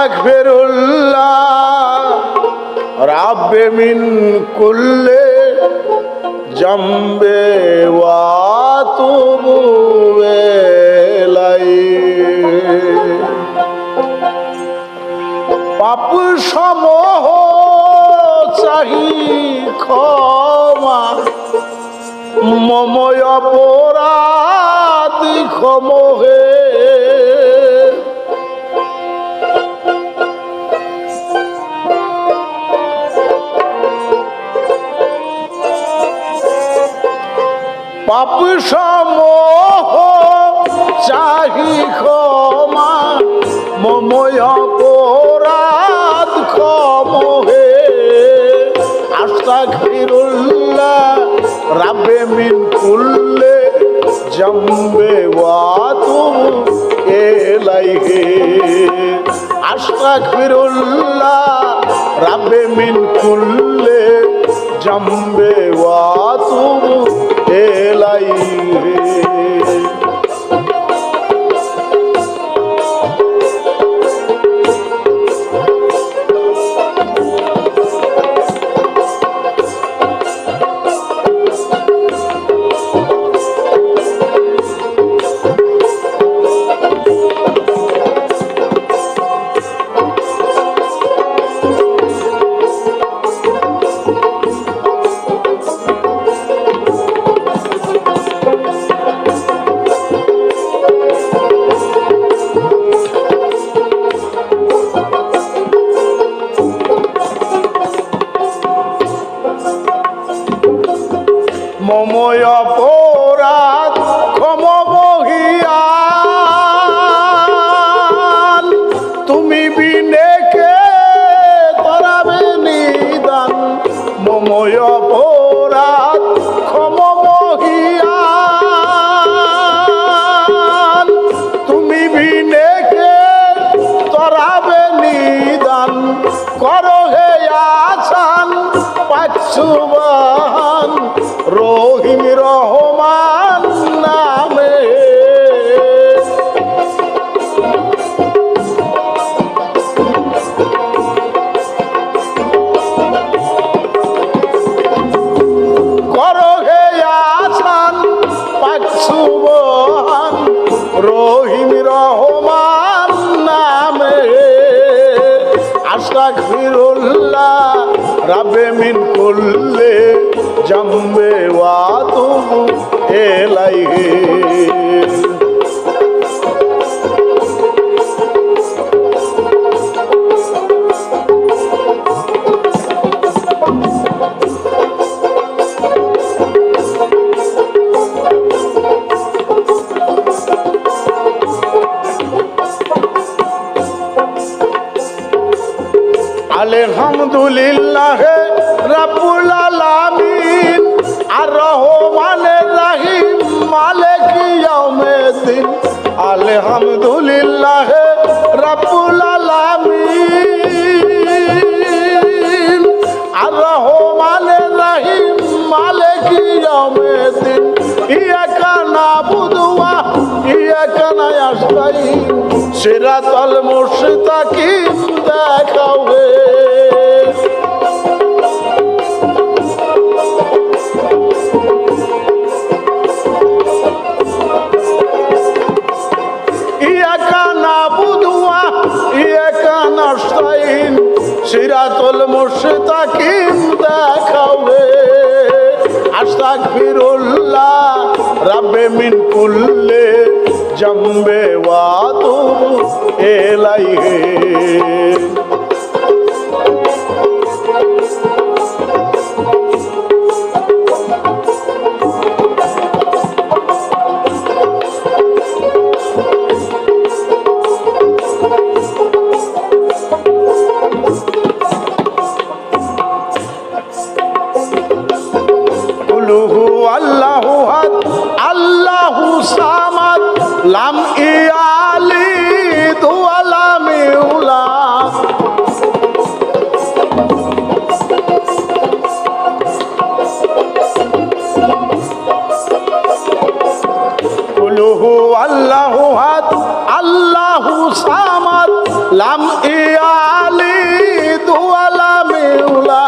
আস্তাগফিরুল্লাহ মিন কুল্লে জম্বে ওয়া তুবু পাপ সমহ চাহি ক্ষমা মময় অপরাধ ক্ষমহে পাপ সমহ চাহি ক্ষমা মময় অপরাধ ক্ষমহে। আস্তাগফিরুল্লাহ, রাব্বে মিন কুল্লে জম্বে ওয়াতু এলাইহে আস্তাগফিরুল্লাহ, রাব্বে মিন কুল্লে জম্বে ওয়াতু এলাইহে মময় মময় অপরাধ ক্ষম বহিয়ান তুমি বিনেকে তরাবে নিদান করো হে আসান পাচ্ছুবান রাব্বে মিন কুল্লে জম্বে ওয়াতু এলাইহি আলহামদুলিল্লাহ আলহামদুলিল্লাহ রাব্বুল আলামিন। আর রহমানের রাহিম মালিক ইয়াউমিদ্দিন? ইয়াকা নাবুদু ওয়া ইয়াকা নাস্তাইন সিরাতাল মুস্তাকিম দেখাও হে। নাস্তাইন সিরাতুল মুস্তাকিম দেখাবে। আশাক আস্তাগফিরুল্লাহ রাব্বে মিন কুল্লে জম্বে ওয়াদু এলাইহে। قوله الله هد الله سامد لم إيالد ولم يولد. قوله الله هد الله سامد لم إيالد ولم يولد.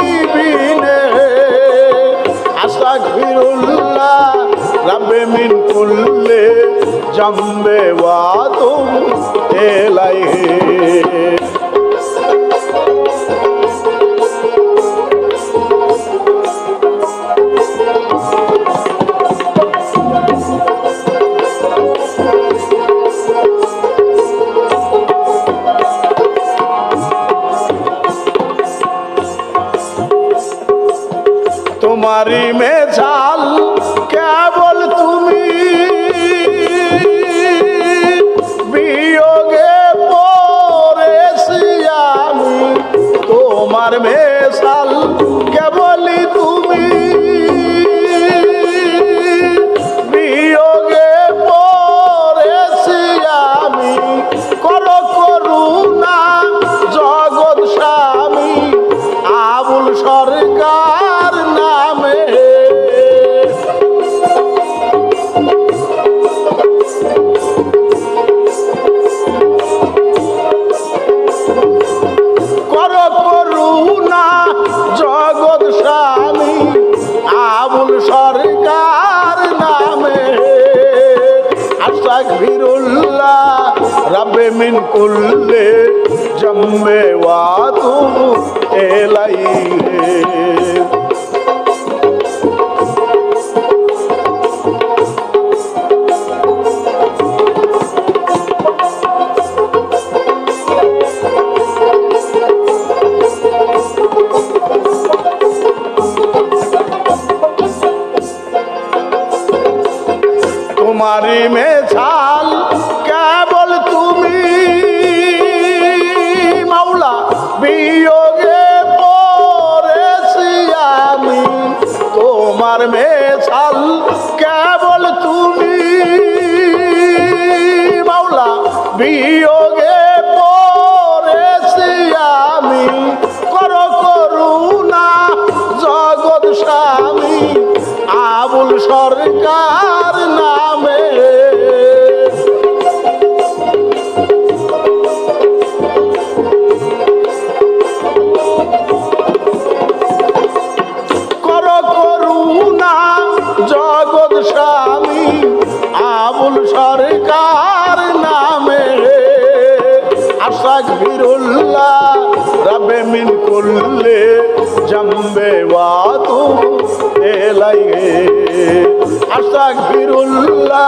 जम्बे वा तुम एलाई তোমারি মেঝাল রবে মিন কুল্লে জম্মে ওয়া এলাই তোমারি মেছাল মেছাল কেবল তুমি মাওলা বিয়োগে পড়েছি আমি। কর করুণা জগৎ স্বামী আবুল সরকার মিন কুল্লে জম্বে ওয়া তুম এলাই मिन कुल्ले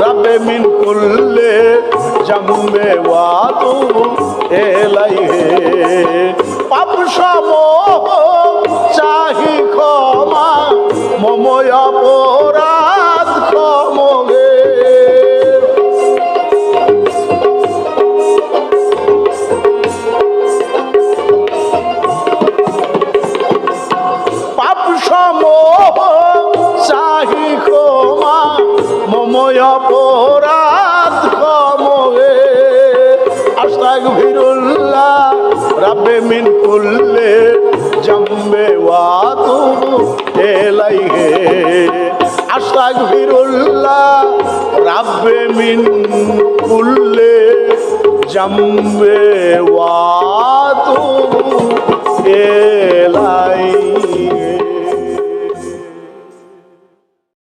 রবে মিন কুল্লে জম্বে ওয়া অপরাধ কমবে আস্তাক ভিরুল্লাহ রাবে মিন করলে জম্বে ওয়া তুমু এলাইহে। আস্তাক ভিরুল্লাহ রাবে মিন করলে জম্বে ওয়া তুমু এলাই